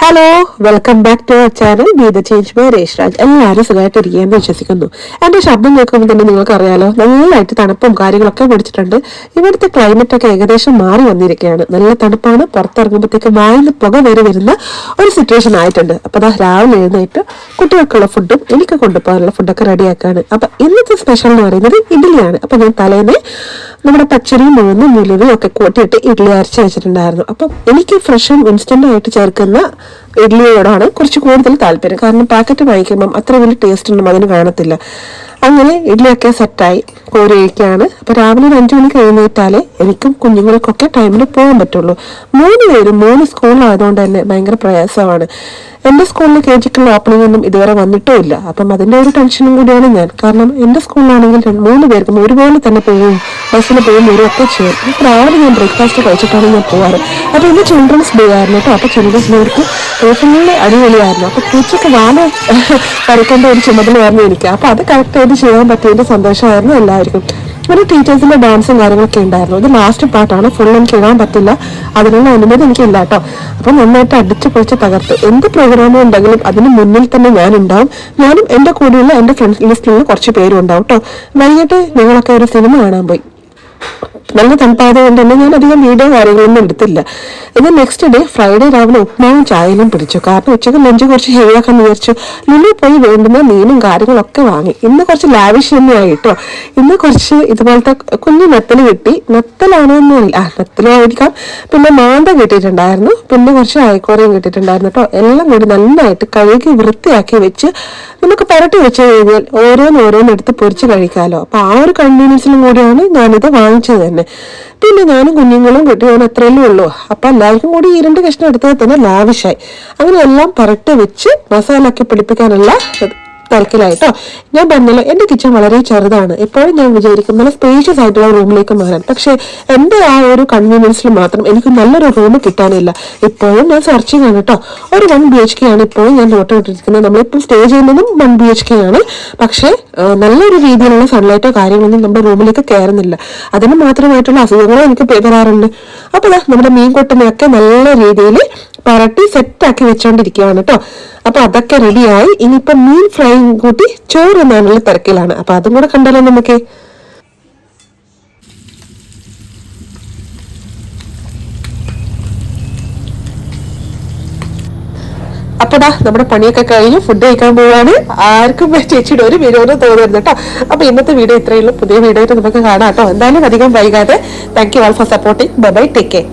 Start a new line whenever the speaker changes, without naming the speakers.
Hello welcome back to our channel be the change by Reshraj എല്ലാവരും സുഖമായിട്ടിരിക്കുകയെന്ന് വിശ്വസിക്കുന്നു. എന്റെ ശബ്ദം കേൾക്കുമ്പോൾ തന്നെ നിങ്ങൾക്കറിയാലോ നല്ലതായിട്ട് തണുപ്പും കാര്യങ്ങളൊക്കെ പിടിച്ചിട്ടുണ്ട്. ഇവിടുത്തെ ക്ലൈമറ്റ് ഒക്കെ ഏകദേശം മാറി വന്നിരിക്കുകയാണ്. നല്ല തണുപ്പാണ്. പുറത്തിറങ്ങുമ്പോഴത്തേക്ക് വായിന്ന് പുക വരെ വരുന്ന ഒരു സിറ്റുവേഷൻ ആയിട്ടുണ്ട്. അപ്പോൾ അതാ രാവിലെ എഴുന്നേറ്റ് കുട്ടികൾക്കുള്ള ഫുഡും എനിക്ക് കൊണ്ടുപോകാനുള്ള ഫുഡൊക്കെ റെഡിയാക്കാണ് അപ്പോൾ ഇന്നത്തെ സ്പെഷ്യൽ എന്ന് പറയുന്നത് ഇഡ്ഡലിയാണ്. അപ്പോൾ ഞാൻ തലേന്ന് നമ്മുടെ പച്ചരിയും മുഴുവൻ നിലവും ഒക്കെ കൂട്ടിയിട്ട് ഇഡ്ഡലി അരച്ച് വെച്ചിട്ടുണ്ടായിരുന്നു. അപ്പം എനിക്ക് ഫ്രഷും ഇൻസ്റ്റന്റ് ആയിട്ട് ചേർക്കുന്ന ഇഡ്ഡലിയോടാണ് കുറച്ച് കൂടുതൽ താല്പര്യം. കാരണം പാക്കറ്റ് വാങ്ങിക്കുമ്പം അത്ര വലിയ ടേസ്റ്റ് ഒന്നും അതിന് കാണത്തില്ല. അങ്ങനെ ഇഡ്ഡലിയൊക്കെ സെറ്റായി കോരി അപ്പം അപ്പൊ രാവിലെ ഒരു അഞ്ചു മണിക്ക് എഴുന്നേറ്റാലേ എനിക്കും കുഞ്ഞുങ്ങൾക്കൊക്കെ ടൈമിൽ പോകാൻ പറ്റുള്ളൂ. മൂന്ന് പേരും മൂന്ന് സ്കൂളിലായതുകൊണ്ട് തന്നെ ഭയങ്കര പ്രയാസമാണ്. എന്റെ സ്കൂളിൽ കെ ജിക്കുള്ള ഓപ്പണിംഗ് ഒന്നും ഇതുവരെ വന്നിട്ടേ ഇല്ല. അപ്പം അതിന്റെ ഒരു ടെൻഷനും കൂടിയാണ് ഞാൻ. കാരണം എന്റെ സ്കൂളിലാണെങ്കിൽ മൂന്ന് പേർക്കും ഒരുപോലെ തന്നെ പോവും ബസ്സിൽ ഒരു ഒക്കെ ചെയ്യും. ഇപ്പൊ രാവിലെ ഞാൻ ബ്രേക്ക്ഫാസ്റ്റ് കഴിച്ചിട്ടാണ് ഞാൻ പോവാറ്. അപ്പൊ ഇന്ന് ചിൽഡ്രൻസ് ഡേ ആയിരുന്നു കേട്ടോ അപ്പൊ ചിൽഡ്രൻസ് ഡേക്ക് ഫുള്ള് അടിപൊളിയായിരുന്നു. അപ്പൊ ടീച്ചർക്ക് വാന വരയ്ക്കേണ്ട ഒരു ചുമതലയായിരുന്നു എനിക്ക്. അപ്പൊ അത് കറക്റ്റ് ആയിട്ട് ചെയ്യാൻ പറ്റിയതിന്റെ സന്തോഷമായിരുന്നു എല്ലാവർക്കും. ഒരു ടീച്ചേഴ്സിന്റെ ഡാൻസും കാര്യങ്ങളൊക്കെ ഉണ്ടായിരുന്നു. ഇത് ലാസ്റ്റ് പാട്ടാണ്. ഫുൾ എനിക്ക് ഇടാൻ പറ്റില്ല. അതിനുള്ള അനുമതി എനിക്കില്ല കേട്ടോ. അപ്പൊ നന്നായിട്ട് അടിച്ചു പൊളിച്ച് തകർത്ത്. എന്ത് പ്രോഗ്രാമും ഉണ്ടെങ്കിലും അതിന് മുന്നിൽ തന്നെ ഞാൻ ഉണ്ടാവും ഞാനും എന്റെ കൂടെയുള്ള എന്റെ ഫ്രണ്ട്സ് ലിസ്റ്റിലുള്ള കുറച്ച് പേരും ഉണ്ടാവും കേട്ടോ. വൈകിട്ട് നിങ്ങളൊക്കെ ഒരു സിനിമ കാണാൻ പോയി. നല്ല തണുപ്പായത് കൊണ്ട് തന്നെ ഞാൻ അധികം വീഡിയോ കാര്യങ്ങളൊന്നും എടുത്തില്ല. ഇന്ന് നെക്സ്റ്റ് ഡേ ഫ്രൈഡേ രാവിലെ ഉപ്മാവും ചായയിലും പിടിച്ചു. കാരണം ഉച്ചയ്ക്ക് ലഞ്ച് കുറച്ച് ഹെവിയാക്കാൻ വിചാരിച്ചു. ലുലു പോയി വേണ്ടുന്ന മീനും കാര്യങ്ങളൊക്കെ വാങ്ങി. ഇന്ന് കുറച്ച് ലാവിഷ് തന്നെയായി കേട്ടോ ഇന്ന് കുറച്ച് ഇതുപോലത്തെ കുഞ്ഞു നെത്തൽ കിട്ടി. നെത്തലാണോ അല്ല ആ നെത്തലായിരിക്കാം പിന്നെ മാന്ത കിട്ടിയിട്ടുണ്ടായിരുന്നു. പിന്നെ കുറച്ച് അയക്കോറയും കിട്ടിയിട്ടുണ്ടായിരുന്നു കേട്ടോ എല്ലാം കൂടി നന്നായിട്ട് കഴുകി വൃത്തിയാക്കി വെച്ച് നമുക്ക് പുരട്ടി വെച്ച് കഴിഞ്ഞാൽ ഓരോന്നോരോന്നെടുത്ത് പൊരിച്ച് കഴിക്കാമല്ലോ അപ്പൊ ആ ഒരു കൺവീനിയൻസിലും കൂടിയാണ് ഞാനിത് വാങ്ങിച്ചത് തന്നെ. പിന്നെ ഞാനും കുഞ്ഞുങ്ങളും കുട്ടികളും അത്രയല്ലേ ഉള്ളൂ. അപ്പം എല്ലാവർക്കും കൂടി ഈ രണ്ട് കഷ്ണം എടുത്താൽ തന്നെ ലാവിഷായി. അങ്ങനെ എല്ലാം പുരട്ടി വെച്ച് മസാല ഒക്കെ പിടിപ്പിക്കാനുള്ള തിരക്കിലായിട്ടോ. ഞാൻ പറഞ്ഞല്ലോ എന്റെ കിച്ചൺ വളരെ ചെറുതാണ്. എപ്പോഴും ഞാൻ വിചാരിക്കും നല്ല സ്പേഷ്യസ് ആയിട്ടുള്ള റൂമിലേക്ക് മാറാൻ. പക്ഷേ എന്റെ ആ ഒരു കൺവീനിയൻസിൽ മാത്രം എനിക്ക് നല്ലൊരു റൂം കിട്ടാനില്ല. ഇപ്പോഴും ഞാൻ സെർച്ചിങ് ആണ് കേട്ടോ. ഒരു വൺ ബി എച്ച് കെ ആണ് ഇപ്പോഴും ഞാൻ നോട്ട് ഇട്ടിരിക്കുന്നത്. നമ്മളിപ്പോൾ സ്റ്റേ ചെയ്യുന്നതും വൺ ബി എച്ച് കെ ആണ്. പക്ഷേ നല്ലൊരു രീതിയിലുള്ള സൺലൈറ്റോ കാര്യങ്ങളൊന്നും നമ്മുടെ റൂമിലേക്ക് കയറുന്നില്ല. അതിന് മാത്രമായിട്ടുള്ള അസുഖങ്ങളും എനിക്ക് വരാറുണ്ട്. അപ്പോൾ നമ്മുടെ മീൻ കൊട്ടുന്നതൊക്കെ നല്ല രീതിയിൽ പരട്ടി സെറ്റാക്കി വെച്ചോണ്ടിരിക്കുകയാണ് കേട്ടോ അപ്പൊ അതൊക്കെ റെഡിയായി. ഇനിയിപ്പോ മീൻ ഫ്രൈയും കൂട്ടി ചോറ് എന്നാനുള്ള തിരക്കിലാണ്. അപ്പൊ അതും കൂടെ കണ്ടാലോ നമുക്ക്? അപ്പടാ നമ്മുടെ പണിയൊക്കെ കഴിഞ്ഞു ഫുഡ് കഴിക്കാൻ പോവാണ്. ആർക്കും ചേച്ചിയുടെ ഒരു വിരോധം തോന്നരുത് കേട്ടോ അപ്പൊ ഇന്നത്തെ വീഡിയോ ഇത്രയുള്ളൂ പുതിയ വീഡിയോ നമുക്ക് കാണാം കേട്ടോ എന്തായാലും അധികം വൈകാതെ. Thank you all for supporting bye take care